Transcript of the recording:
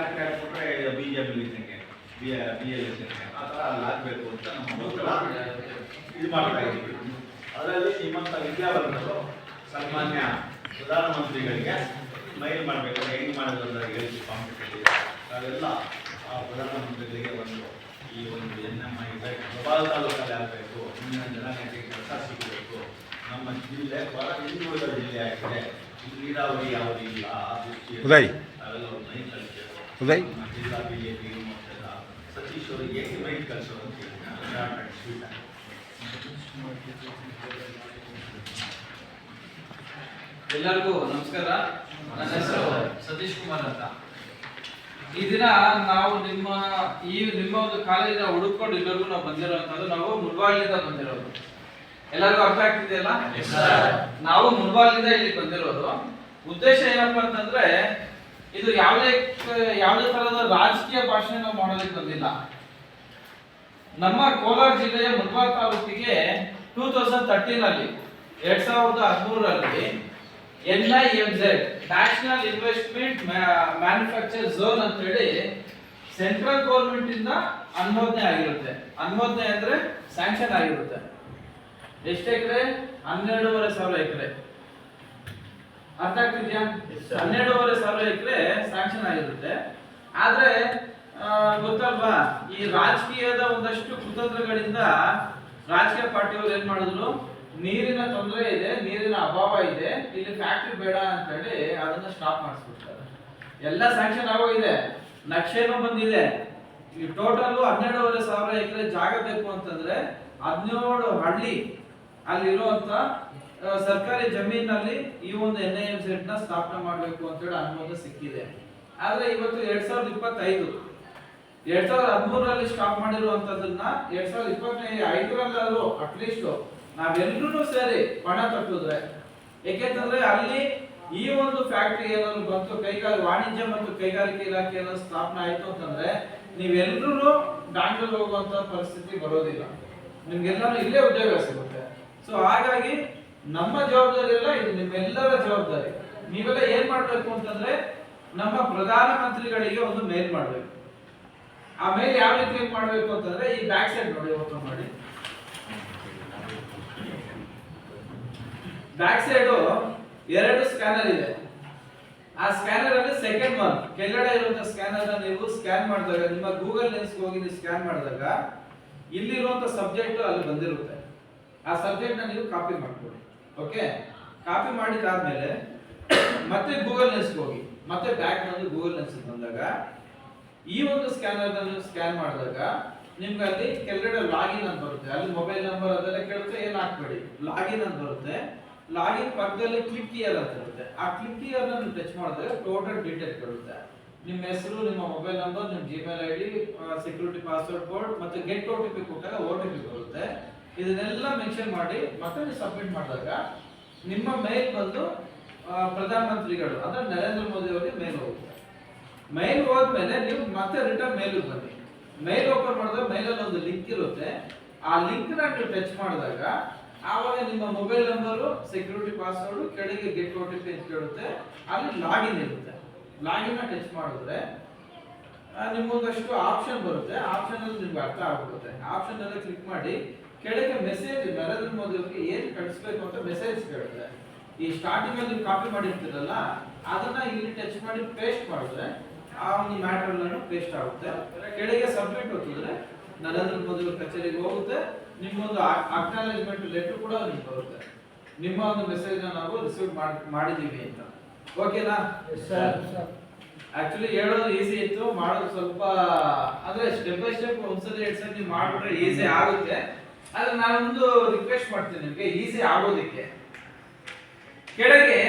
BJP ಲಿಸ್ಟಿಗೆ B B L ಲಿಸ್ಟಿಗೆ ಆ ಥರ ಅಲ್ಲಿ ಹಾಕಬೇಕು ಅಂತ ಇದು ಮಾಡ್ತಾ ಇದ್ದೀವಿ ಅದರಲ್ಲಿ ಶ್ರೀಮಂತ ವಿದ್ಯಾವಂತರು ಸನ್ಮಾನ್ಯ ಪ್ರಧಾನಮಂತ್ರಿಗಳಿಗೆ ಮೈಲ್ ಮಾಡಬೇಕು ಹೆಂಗೆ ಮಾಡೋದು ಅಂತ ಹೇಳಿ ಕಾಂಪಿಟೇಟಿವ್ ಅವೆಲ್ಲ ಆ ಪ್ರಧಾನಮಂತ್ರಿಗಳಿಗೆ ಒಂದು ಈ ಒಂದು ಎನ್ ಎಂ ಐ ಪ್ರಭಾವ ತಾಲೂಕಲ್ಲಿ ಆಗಬೇಕು ಮುಂದಿನ ಜನಗಣತಿಗೆ ಕೆಲಸ ಸಿಗಬೇಕು ನಮ್ಮ ಜಿಲ್ಲೆ ಬಹಳ ಹಿಂದುಳಿದ ಜಿಲ್ಲೆ ಆಗಿದೆ ನೀರಾವರಿ ಯಾವುದು ಇಲ್ಲ ಆ ಉದಯ್. ಅವೆಲ್ಲ ಒಂದು ಮೈಲ್ ಕಳಿಸ್ಬೇಕು ಉದಯ್. ಎಲ್ಲರಿಗೂ ನಮಸ್ಕಾರ. ನನ್ನ ಹೆಸರು ಸತೀಶ್ ಕುಮಾರ್ ಅಂತ. ಈ ದಿನ ನಾವು ನಿಮ್ಮ ಈ ನಿಮ್ಮ ಒಂದು ಕಾಲೇಜಿನ ಹುಡುಕೊಂಡು ಎಲ್ಲರಿಗೂ ನಾವು ಬಂದಿರುವಂತದ್ದು ನಾವು ಮುಳ್ಬಾಗಿಲಿಂದ ಬಂದಿರೋದು. ಎಲ್ಲರಿಗೂ ಅರ್ಥ ಆಗ್ತಿದೆಯಲ್ಲ? ನಾವು ಮುಳ್ಬಾಗಿಲಿಂದ ಇಲ್ಲಿ ಬಂದಿರೋದು. ಉದ್ದೇಶ ಏನಪ್ಪಾ ಅಂತಂದ್ರೆ ಇದು ಯಾವುದೇ ಯಾವುದೇ ತರಹದ ರಾಜಕೀಯ ಭಾಷೆ ನಾವು ಮಾಡೋದಕ್ಕೆ ಬಂದಿಲ್ಲ. ನಮ್ಮ ಕೋಲಾರ ಜಿಲ್ಲೆಯ ಮುಲ್ಬಾಗ್ ತಾಲೂಕಿಗೆ ಟೂ ತೌಸಂಡ್ ತರ್ಟೀನ್ ಅಲ್ಲಿ ಎರಡ್ ಸಾವಿರದ ಹದಿಮೂರರಲ್ಲಿ N I M Z national investment manufacture zone ಅಂತ ಹೇಳಿ ಸೆಂಟ್ರಲ್ ಗೌರ್ಮೆಂಟ್ ಇಂದ ಅನುಮೋದನೆ ಆಗಿರುತ್ತೆ. ಅನುಮೋದನೆ ಅಂದ್ರೆ ಸ್ಯಾಂಕ್ಷನ್ ಆಗಿರುತ್ತೆ. ಎಷ್ಟು ಎಕರೆ? ಹನ್ನೆರಡೂವರೆ ಸಾವಿರ ಎಕರೆ. ಅರ್ಥ ಆಗ್ತಿದ್ಯಾ? ಹನ್ನೆರಡೂವರೆ ಸಾವಿರ ಎಕರೆ ಸ್ಯಾಂಕ್ಷನ್ ಆಗಿರುತ್ತೆ. ಆದ್ರೆ ಗೊತ್ತಲ್ವಾ? ಈ ರಾಜಕೀಯದ ಒಂದಷ್ಟು ಕುತಂತ್ರಗಳಿಂದ ರಾಜಕೀಯ ಪಾರ್ಟಿಯವರು ಏನ್ ಮಾಡಿದ್ರು? ನೀರಿನ ತೊಂದರೆ ಇದೆ ನೀರಿನ ಅಭಾವ ಇದೆ ಇಲ್ಲಿ ಫ್ಯಾಕ್ಟ್ರಿ ಬೇಡ ಅಂತ ಹೇಳಿ ಅದನ್ನ ಸ್ಟಾಪ್ ಮಾಡಿಸ್ಬಿಡ್ತಾರೆ. ಎಲ್ಲ ಸ್ಯಾಂಕ್ಷನ್ ಆಗೋಗಿದೆ. ನಕ್ಷೆನು ಬಂದಿದೆ. ಈ ಟೋಟಲ್ ಹನ್ನೆರಡೂವರೆ ಸಾವಿರ ಎಕರೆ ಜಾಗ ಬೇಕು ಅಂತಂದ್ರೆ ಹದಿನೇಳು ಹಳ್ಳಿ ಅಲ್ಲಿರುವಂತ ಸರ್ಕಾರಿ ಜಮೀನಲ್ಲಿ ಈ ಒಂದು ಎನ್ ಐ ಎಂ ಸೆಟ್ನ ಸ್ಥಾಪನೆ ಮಾಡಬೇಕು ಅಂತ ಹೇಳಿ ಅನುಮೋದನೆ ಸಿಕ್ಕಿದೆ. ಆದ್ರೆ ಇವತ್ತು ಎರಡ್ ಸಾವಿರದ ಇಪ್ಪತ್ತೈದು, ಎರಡ್ ಸಾವಿರದ ಹದಿಮೂರರಲ್ಲಿ ಸ್ಟಾಪ್ ಮಾಡಿರುವಂತದನ್ನ ಎರಡ್ ಸಾವಿರದ ಇಪ್ಪತ್ತೈದು ಐದರಲ್ಲಾದ್ರೂ ಅಟ್ಲೀಸ್ಟ್ ನಾವೆಲ್ಲರೂ ಸೇರಿ ಪಣ ಕಟ್ಟಿದ್ರೆ ಏಕೆಂತಂದ್ರೆ ಅಲ್ಲಿ ಈ ಒಂದು ಫ್ಯಾಕ್ಟರಿ ಏನಾದ್ರು ಬಂತು ಕೈಗಾರಿಕೆ ವಾಣಿಜ್ಯ ಮತ್ತು ಕೈಗಾರಿಕೆ ಇಲಾಖೆ ಏನಾದ್ರು ಸ್ಥಾಪನೆ ಆಯ್ತು ಅಂತಂದ್ರೆ ನೀವೆಲ್ಲರೂ ಬ್ಯಾಂಗ್ಳೂರ್ ಹೋಗುವಂತ ಪರಿಸ್ಥಿತಿ ಬರೋದಿಲ್ಲ. ನಿಮ್ಗೆಲ್ಲರೂ ಇಲ್ಲೇ ಉದ್ಯೋಗ ಸಿಗುತ್ತೆ. ಸೊ ಹಾಗಾಗಿ ನಮ್ಮ ಜವಾಬ್ದಾರಿ ಅಲ್ಲ ಇದು ನಿಮ್ಮೆಲ್ಲರ ಜವಾಬ್ದಾರಿ. ನೀವೆಲ್ಲ ಏನ್ ಮಾಡ್ಬೇಕು ಅಂತಂದ್ರೆ, ನಮ್ಮ ಪ್ರಧಾನ ಮಂತ್ರಿಗಳಿಗೆ ಒಂದು ಮೇಲ್ ಮಾಡ್ಬೇಕು. ಆ ಮೇಲ್ ಯಾವ ರೀತಿ ಮಾಡ್ಬೇಕು ಅಂತಂದ್ರೆ, ಈ ಬ್ಯಾಕ್ ಸೈಡ್ ನೋಡಿ ಓಪನ್ ಮಾಡಿ. ಬ್ಯಾಕ್ ಸೈಡ್ ಎರಡು ಸ್ಕ್ಯಾನರ್ ಇದೆ. ಆ ಸ್ಕ್ಯಾನರ್ ಅಲ್ಲಿ ಸೆಕೆಂಡ್ ಒನ್ ಕೆಳಗಡೆ ಇರುವಂತ ಸ್ಕ್ಯಾನರ್ ನೀವು ಸ್ಕ್ಯಾನ್ ಮಾಡಿದಾಗ, ನಿಮ್ಮ ಗೂಗಲ್ ಲೆನ್ಸ್ ಹೋಗಿ ನೀವು ಸ್ಕ್ಯಾನ್ ಮಾಡಿದಾಗ, ಇಲ್ಲಿರುವಂತ ಸಬ್ಜೆಕ್ಟ್ ಅಲ್ಲಿ ಬಂದಿರುತ್ತೆ. ಆ ಸಬ್ಜೆಕ್ಟ್ ನೀವು ಕಾಪಿ ಮಾಡ್ಕೊಳ್ಳಿ. ಓಕೆ ಕಾಪಿ ಮಾಡಿದಾದ್ಮೇಲೆ ಮತ್ತೆ ಗೂಗಲ್ ಲೆನ್ಸ್ ಹೋಗಿ. ಮತ್ತೆ ಬ್ಯಾಕ್ ಬಂದು ಗೂಗಲ್ ಲೆನ್ಸ್ ಬಂದಾಗ, ಈ ಒಂದು ಸ್ಕ್ಯಾನರ್ ಸ್ಕ್ಯಾನ್ ಮಾಡಿದಾಗ ನಿಮ್ಗೆ ಅಲ್ಲಿ ಕೆಳಗಡೆ ಲಾಗಿನ್ ಅಂತ ಬರುತ್ತೆ. ಅಲ್ಲಿ ಮೊಬೈಲ್ ನಂಬರ್ ಅದೆಲ್ಲ ಕೇಳುತ್ತೆ ಏನು ಹಾಕ್ಬೇಡಿ ಲಾಗಿನ್ ಅಂತ ಬರುತ್ತೆ. ಲಾಗಿನ್ ಪಕ್ಕದಲ್ಲಿ ಕ್ಲಿಕ್ ಇಯರ್ ಅಂತ ಇರುತ್ತೆ ಆ ಕ್ಲಿಕ್ ಇಯರ್ ನೀವು ಟಚ್ ಮಾಡಿದಾಗ ಟೋಟಲ್ ಡೀಟೇಲ್ ಬರುತ್ತೆ. ನಿಮ್ಮ ಹೆಸರು, ನಿಮ್ಮ ಮೊಬೈಲ್ ನಂಬರ್ ನಿಮ್ಮ Gmail I D security password code ಮತ್ತೆ ಗೆಟ್ ಓ ಟಿ ಪಿ ಕೊಟ್ಟಾಗ ಓ ಟಿ ಪಿ ಬರುತ್ತೆ. ಇದನ್ನೆಲ್ಲ ಮೆನ್ಷನ್ ಮಾಡಿ ಮತ್ತೆ ಸಬ್ಮಿಟ್ ಮಾಡಿದಾಗ ನಿಮ್ಮ ಮೇಲ್ ಬಂದು ಪ್ರಧಾನಮಂತ್ರಿಗಳು, ಅಂದ್ರೆ ನರೇಂದ್ರ ಮೋದಿ ಅವರಿಗೆ ಮೇಲ್ ಹೋಗುತ್ತೆ. ಮೇಲ್ ಹೋದ್ಮೇಲೆ ನೀವು ಮತ್ತೆ ರಿಟರ್ನ್ ಮೇಲ್ ಬನ್ನಿ. ಮೇಲ್ ಓಪನ್ ಮಾಡಿದಾಗ ಮೇಲಲ್ಲಿ ಒಂದು ಲಿಂಕ್ ಇರುತ್ತೆ. ಆ ಲಿಂಕ್ನ ನೀವು ಟಚ್ ಮಾಡಿದಾಗ ಆವಾಗ ನಿಮ್ಮ ಮೊಬೈಲ್ ನಂಬರು ಸೆಕ್ಯೂರಿಟಿ ಪಾಸ್ವರ್ಡ್ ಕೆಳಗೆ ಗೆಟ್ ಓ ಟಿ ಪಿ ಅಂತ ಕೇಳುತ್ತೆ. ಅಲ್ಲಿ ಲಾಗಿನ್ ಇರುತ್ತೆ. ಲಾಗಿನ್ನ ಟಚ್ ಮಾಡಿದ್ರೆ ನಿಮಗೊಂದಷ್ಟು ಆಪ್ಷನ್ ಬರುತ್ತೆ. ಆಪ್ಷನ್ ಅಲ್ಲಿ ನಿಮ್ಗೆ ಅರ್ಥ ಆಗ್ಬಿಡುತ್ತೆ. ಆಪ್ಷನ್ ಅಲ್ಲಿ ಕ್ಲಿಕ್ ಮಾಡಿ ಕೆಳಗೆ ಮೆಸೇಜ್ ನರೇಂದ್ರ ಮೋದಿ ಅವರಿಗೆ ಏನ್ ಕಳಿಸ್ಬೇಕು ಅಂತ ಮೆಸೇಜ್ ಕೇಳುತ್ತೆ ಈ ಸ್ಟಾರ್ಟಿಂಗ್ ಅಲ್ಲಿ ನೀವು ಕಾಪಿ ಮಾಡಿರ್ತೀರಲ್ಲ ಅದನ್ನ ಇಲ್ಲಿ ಟಚ್ ಮಾಡಿ ಪೇಸ್ಟ್ ಮಾಡಿದ್ರೆ ಆ ಒಂದು ಮ್ಯಾಟರ್ ಪೇಸ್ಟ್ ಆಗುತ್ತೆ. ಕೆಳಗೆ ಸಬ್ಮಿಟ್ ಹೊತ್ತಿದ್ರೆ ನರೇಂದ್ರ ಮೋದಿ ಅವ್ರ ಕಚೇರಿಗೆ ಹೋಗುತ್ತೆ ನಿಮ್ಮೊಂದು ಅಕ್ನಾಲೇಜ್ಮೆಂಟ್ ಲೆಟರ್ ಕೂಡ ನಿಮ್ಗೆ ಬರುತ್ತೆ. ನಿಮ್ಮ ಒಂದು ಮೆಸೇಜ್ ನಾವು ರಿಸೀವ್ ಮಾಡಿದೀವಿ ಅಂತ. ಓಕೆನಾ ಆಕ್ಚುಲಿ ಹೇಳೋದು ಈಸಿ ಇತ್ತು ಮಾಡೋದು ಸ್ವಲ್ಪ ಅಂದ್ರೆ ಸ್ಟೆಪ್ ಬೈ ಸ್ಟೆಪ್ ಒಂದ್ಸಲಿ ಎರಡ್ ಸಲ ನೀವು ಮಾಡ್ಬಿಟ್ರೆ ಈಸಿ ಆಗುತ್ತೆ. ಆದ್ರೆ ನಾನೊಂದು ರಿಕ್ವೆಸ್ಟ್ ಮಾಡ್ತೀನಿ ನಿಮಗೆ ಈಸಿ ಆಗೋದಿಕ್ಕೆ. ಕೆಳಗೆ